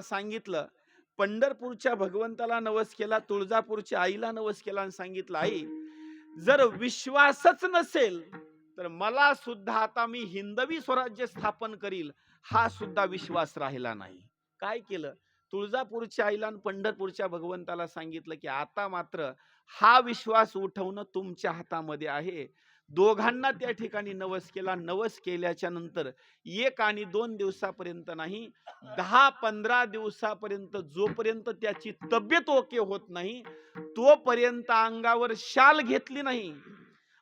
सांगितलं. पंढरपूरच्या भगवंताला नवस केला तुळजापूरच्या आईला नवस केला आणि सांगितलं आई जर विश्वासच नसेल तर मला सुद्धा आता मी हिंदवी स्वराज्य स्थापन करील हा सुद्धा विश्वास राहिला नाही. काय केलं? तुळजापूरच्या आईला आणि पंढरपूरच्या भगवंताला सांगितलं की आता मात्र हा विश्वास उठवणं तुमच्या हातामध्ये आहे. दोघांना त्या ठिकाणी नवस केला. नवस केल्याच्यानंतर एक आणि दोन दिवसापर्यंत नाही दहा पंधरा दिवसापर्यंत जोपर्यंत त्याची तब्येत ओके होत नाही तोपर्यंत अंगावर शाल घेतली नाही.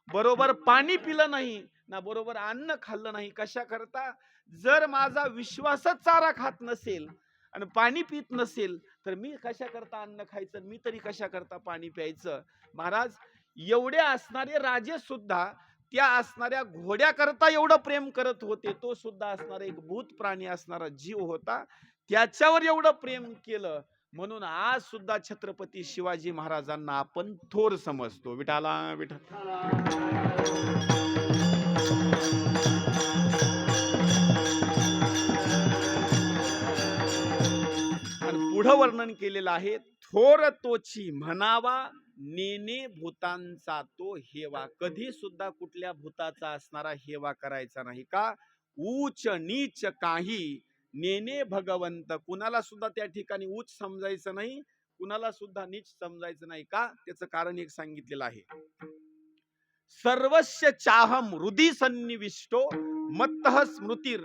बरोबर पाणी पिलं नाही ना बरोबर अन्न खाल्लं नाही. कशा करता? जर माझा विश्वासच चारा खात नसेल आणि पाणी पित नसेल तर मी कशा करता अन्न खायचं? मी तरी कशा करता पाणी प्यायचं? महाराज एवढे असणारे राजे सुद्धा त्या असणाऱ्या घोड्याकरता एवढं प्रेम करत होते तो सुद्धा असणारा एक भूत प्राणी असणारा जीव होता. त्याच्यावर एवढं प्रेम केलं. म्हणून आज सुद्धा छत्रपती शिवाजी महाराजांना आपण थोर समजतो. विठाला विठा पुढं वर्णन केलेलं आहे थोर तोची म्हणावा नेने भूतांचा तो हेवा. कधी सुद्धा कुठल्या भूताचा असणारा हेवा करायचा नाही का? उच नीच काही. नेने भगवंत. कुणाला सुद्धा त्या ठिकाणी उच्च समजायचं नाही. कुणाला सुद्धा नीच समजायचं नाही का? त्याचं कारण एक सांगितलेलं आहे. सर्वस्य चाहम हृदी सन्निविष्टो मत्तः स्मृतीर.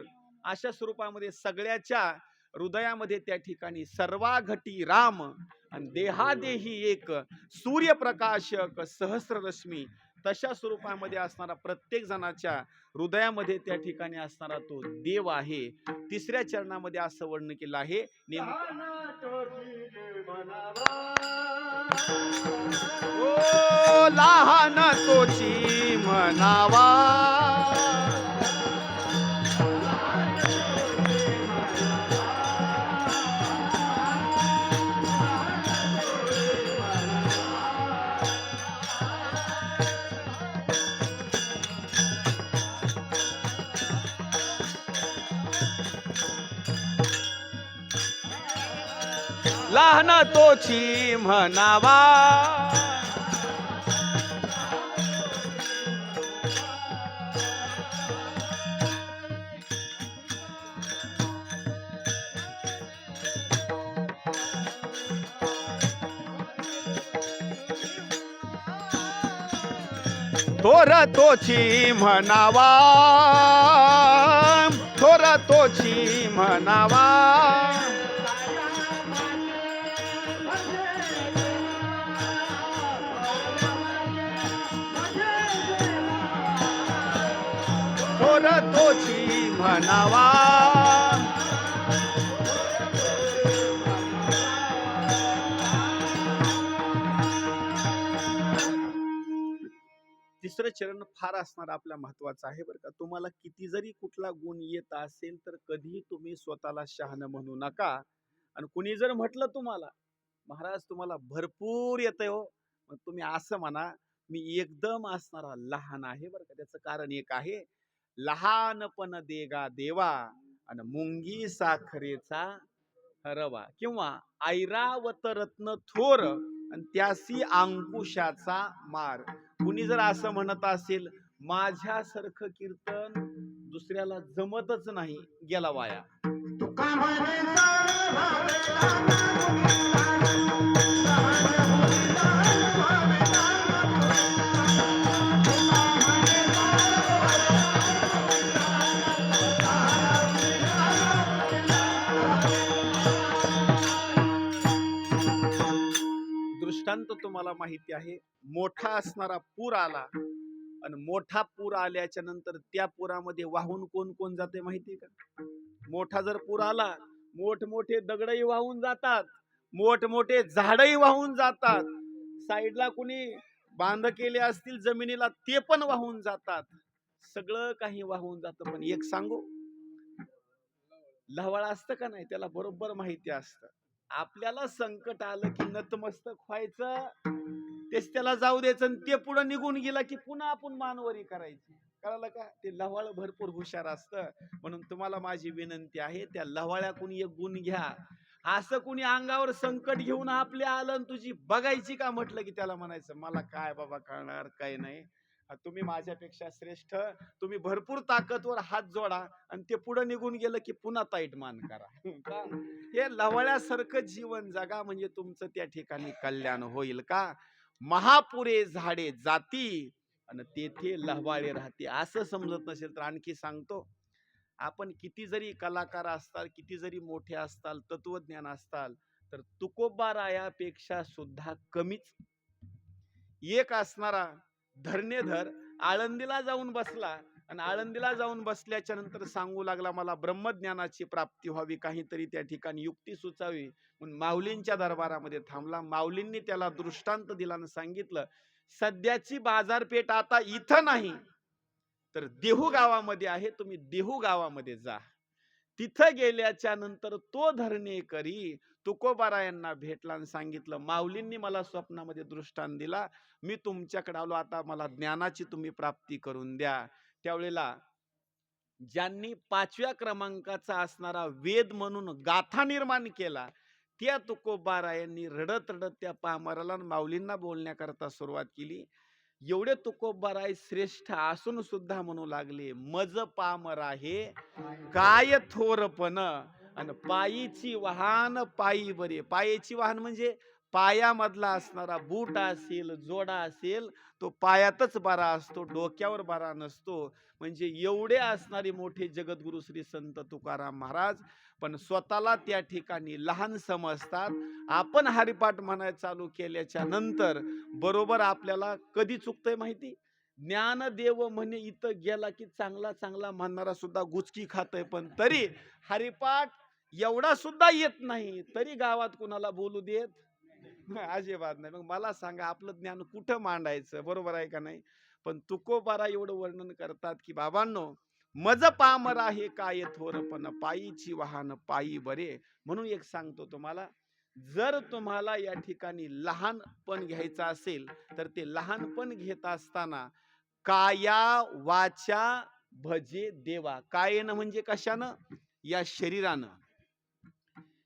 अशा स्वरूपामध्ये सगळ्याच्या हृदयामध्ये त्या ठिकाणी सर्वाघटी राम आणि देहादेही एक सूर्यप्रकाशक सहस्ररश्मी. तशा स्वरूपामध्ये असणारा प्रत्येक जणाच्या हृदयामध्ये त्या ठिकाणी असणारा तो देव आहे. तिसऱ्या चरणामध्ये असं वर्णन केलं आहे. नेमकं ओ लहान तोची म्हणावा. लहान तोची म्हणावा. थोर तोची म्हणावा. थोर तोची म्हणावा. म्हणावा तिसरं चरण फार असणार आपल्या महत्वाचं आहे बरं का. तुम्हाला किती जरी कुठला गुण येत असेल तर कधीही तुम्ही स्वतःला शहाणं म्हणू नका. आणि कुणी जर म्हटलं तुम्हाला महाराज तुम्हाला भरपूर येतंय हो. मग तुम्ही असं म्हणा मी एकदम असणारा लहान आहे बरं का. त्याचं कारण एक आहे लहानपण देगा देवा आणि मुंगी साखरेचा रवा किंवा ऐरावत रत्न थोर आणि त्यासी अंकुशाचा मार. कुणी जर असं म्हणत असेल माझ्यासारखं कीर्तन दुसऱ्याला जमतच नाही गेला वाया. तुम्हाला माहिती आहे मोठा असणारा पूर आला आणि मोठा पूर आल्याच्यानंतर त्या पुरामध्ये वाहून कोण कोण जाते माहिती का? मोठा जर पूर आला मोठमोठे दगडही वाहून जातात मोठमोठे झाडही वाहून जातात. साईडला कुणी बांध केले असतील जमिनीला ते पण वाहून जातात. सगळं काही वाहून जातं. पण एक सांगू? लवळ असतं का नाही त्याला बरोबर माहिती असतं. आपल्याला संकट आलं की नतमस्तक व्हायचं तेच त्याला जाऊ द्यायचं आणि ते पुढे निघून गेला की पुन्हा आपण मानवरी करायची. कळालं का? ते लव्हाळ भरपूर हुशार असतं. म्हणून तुम्हाला माझी विनंती आहे त्या लव्हाळ्याकून एक गुण घ्या. असं कुणी अंगावर संकट घेऊन आपल्या आलं तुझी बघायची का? म्हटलं की त्याला म्हणायचं मला काय बाबा कळणार? काय नाही. तुम्ही माझ्यापेक्षा श्रेष्ठ तुम्ही भरपूर ताकदवर हात जोडा आणि ते पुढे निघून गेलं की पुन्हा ताईट मान करा? हे लवळ्यासारखं जीवन जगा म्हणजे तुमचं त्या ठिकाणी कल्याण होईल का? महापुरे झाडे जाती आणि तेथे लहवाळे राहते. असं समजत नसेल तर आणखी सांगतो. आपण किती जरी कलाकार असताल किती जरी मोठे असताल तत्वज्ञान असताल तर तुकोबा रायापेक्षा सुद्धा कमीच. एक असणारा धरणेधर आळंदीला जाऊन बसला आणि आळंदीला जाऊन बसल्याच्या नंतर सांगू लागला मला ब्रह्मज्ञानाची प्राप्ती व्हावी काहीतरी त्या ठिकाणी युक्ती सुचावी. म्हणून माऊलींच्या दरबारामध्ये थांबला. माऊलींनी त्याला दृष्टांत दिला आणि सांगितलं सध्याची बाजारपेठ आता इथं नाही तर देहू गावामध्ये आहे तुम्ही देहू गावामध्ये जा. तिथं गेल्याच्यानंतर तो धरणे करी तुकोबारायांना भेटला आणि सांगितलं माऊलींनी मला स्वप्नामध्ये दृष्टांत दिला. मी तुमच्याकडे आलो. आता मला ज्ञानाची तुम्ही प्राप्ती करून द्या. त्यावेळेला ज्यांनी पाचव्या क्रमांकाचा असणारा वेद म्हणून गाथा निर्माण केला त्या तुकोबारायांनी रडत रडत त्या पामराला माऊलींना बोलण्याकरता सुरुवात केली. एवढे तुकोबाराय श्रेष्ठ असून सुद्धा म्हणू लागले मज पामर आहे काय थोरपण आणि पायीची वाहन पायी बरे. पायीची वाहन म्हणजे पायामधला असणारा बूट असेल जोडा असेल तो पायातच बरा असतो डोक्यावर बरा नसतो. म्हणजे एवढे असणारे मोठे जगद्गुरु श्री संत तुकाराम महाराज पण स्वतःला त्या ठिकाणी लहान समजतात. आपण हरिपाठ म्हणायला चालू केल्याच्यानंतर बरोबर आपल्याला कधी चुकतंय माहिती? ज्ञानदेव म्हणे इथं गेला की चांगला चांगला म्हणणारा सुद्धा गुचकी खातोय पण तरी हरिपाठ एवढा सुद्धा येत नाही. तरी गावात कुणाला बोलू देत? अजिबात नाही. मग मला सांगा आपलं ज्ञान कुठं मांडायचं? बरोबर आहे का नाही? पण तुकोबारा एवढं वर्णन करतात की बाबांनो मज पामरा हे काय थोरपण पायीची वाहन पायी बरे. म्हणून एक सांगतो तुम्हाला जर तुम्हाला या ठिकाणी लहानपण घ्यायचं असेल तर ते लहानपण घेत असताना काया वाचा भजे देवा. कायेनं म्हणजे कशानं? या शरीरानं.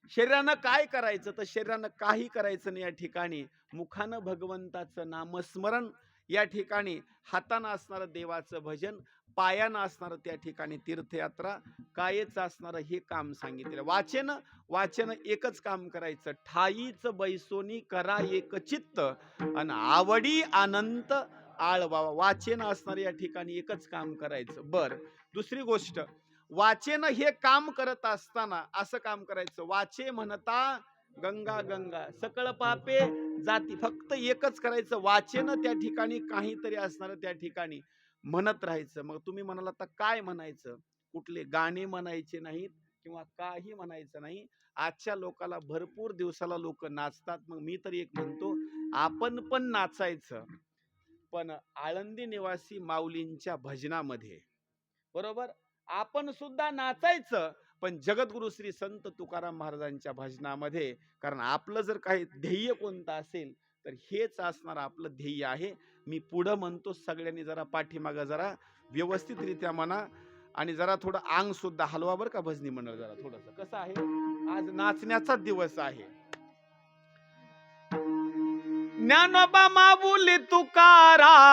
शरीरानं काय करायचं? तर शरीरानं काही करायचं नाही या ठिकाणी. मुखानं भगवंताचं नामस्मरण या ठिकाणी. हातानं असणारं देवाचं भजन पायानं असणारं त्या ठिकाणी तीर्थयात्रा कायेचं असणारं हे काम सांगितलं वाचन वाचन एकच काम करायचं. ठाईच बैसोनी करा एक चित्त आणि आवडी अनंत आळवावा. वाचन असणारं या ठिकाणी एकच काम करायचं. बर. दुसरी गोष्ट. वाचेन हे काम करत असताना असं काम करायचं. वाचे म्हणता गंगा गंगा. सकळ पापे जाती. फक्त एकच करायचं. वाचेन त्या ठिकाणी काहीतरी असणार त्या ठिकाणी म्हणत राहायचं. मग तुम्ही म्हणाला तर काय म्हणायचं? कुठले गाणे म्हणायचे नाहीत किंवा काही म्हणायचं नाही. आजच्या लोकाला भरपूर दिवसाला लोक नाचतात. मग मी तर एक म्हणतो आपण पण नाचायचं. पण आळंदी निवासी माऊलींच्या भजनामध्ये. बरोबर? आपण सुद्धा नाचायचं. पण जगद्गुरु श्री संत तुकाराम महाराजांच्या भजनामध्ये कारण आपलं जर काही ध्येय कोणतं असेल तर हेच असणार आपलं ध्येय आहे. मी पुढं म्हणतो सगळ्यांनी जरा पाठीमागं जरा व्यवस्थितरित्या म्हणा. आणि जरा थोडं अंग सुद्धा हलवा बरं का भजनी मंडळ जरा थोडस. कसं आहे? आज नाचण्याचा दिवस आहे. ज्ञानोबा माऊली तुकारा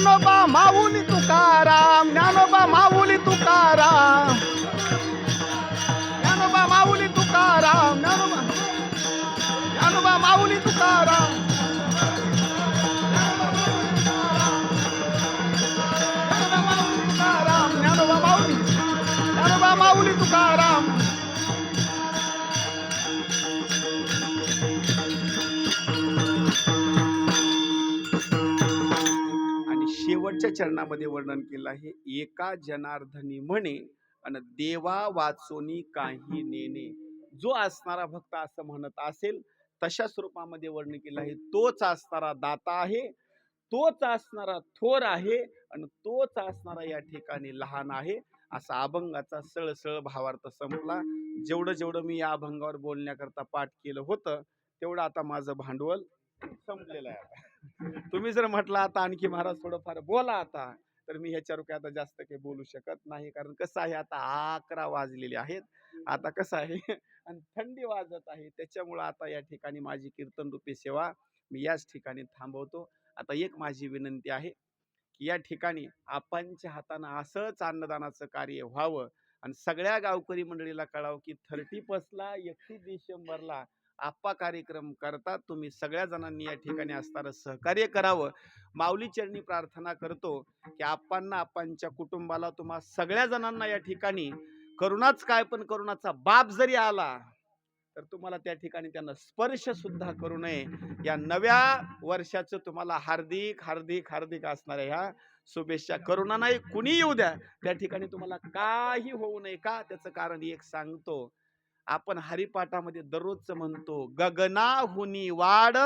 मनोबा माऊली तुकारा. चरणामध्ये वर्णन केलं आहे. एका जनार्दनी म्हणे आणि देवा वाचोनी काही नेणे. जो असणारा भक्त असं म्हणत असेल तशा स्वरूपामध्ये वर्णन केलं आहे. तोच असणारा दाता आहे तोच असणारा थोर आहे आणि तोच असणारा या ठिकाणी लहान आहे. असा अभंगाचा सळसळ भावार्थ संपला. जेवढं जेवढं मी या अभंगावर बोलण्याकरता पाठ केलं होतं तेवढं आता माझं भांडवल संपलेलं आहे तुम्ही जर म्हटलं आता आणखी महाराज थोडंफार बोला आता तर मी ह्याच्यावर काय आता जास्त काही बोलू शकत नाही. कारण कसं आहे आता अकरा वाजलेले आहेत. आता कसं आहे आणि थंडी वाजत आहे. त्याच्यामुळं आता या ठिकाणी माझी कीर्तन रूपी सेवा मी याच ठिकाणी थांबवतो. आता एक माझी विनंती आहे की या ठिकाणी आपणच्या हातानं असंच अन्नदानाचं कार्य व्हावं. आणि सगळ्या गावकरी मंडळीला कळावं की थर्टी फर्स्टला एकतीस डिसेंबरला आप्पा कार्यक्रम करतात तुम्ही सगळ्या जणांनी या ठिकाणी असणारं सहकार्य करावं. माऊली चरणी प्रार्थना करतो की आप्पांना आप्पांच्या कुटुंबाला तुम्हा सगळ्या जणांना या ठिकाणी करुणाच काय पण करुणाचा बाप जरी आला तर तुम्हाला त्या ठिकाणी त्यांना स्पर्श सुद्धा करू नये. या नव्या वर्षाचं तुम्हाला हार्दिक हार्दिक हार्दिक असणाऱ्या ह्या शुभेच्छा. करुणा नाही कुणी येऊ द्या. त्या ठिकाणी तुम्हाला काही होऊ नये का? त्याचं कारण एक सांगतो. आपण हरिपाठामध्ये दररोजच म्हणतो गगनाहुनी वाढ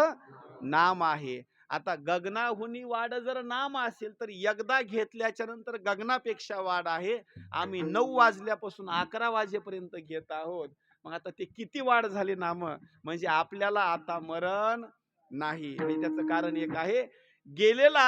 नाम आहे. आता गगनाहुनी वाढ जर नाम असेल तर एकदा घेतल्याच्या नंतर गगनापेक्षा वाढ आहे. आम्ही नऊ वाजल्यापासून अकरा वाजेपर्यंत घेत आहोत. मग आता ते किती वाढ झाली नाम? म्हणजे आपल्याला आता मरण नाही. आणि त्याचं कारण एक आहे गेलेला